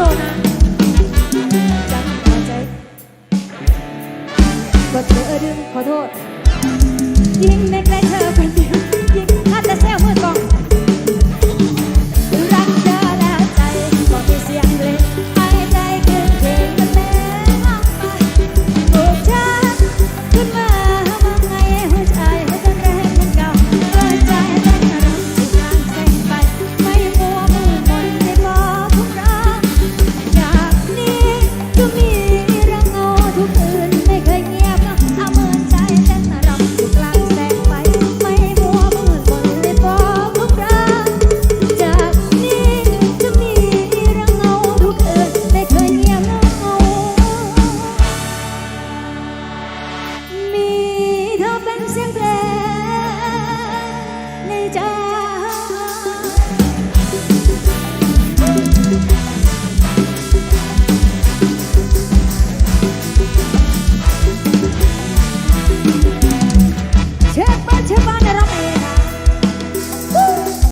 โลนะจำหัวใจกดเธอดึงขอโทษยิ่งใน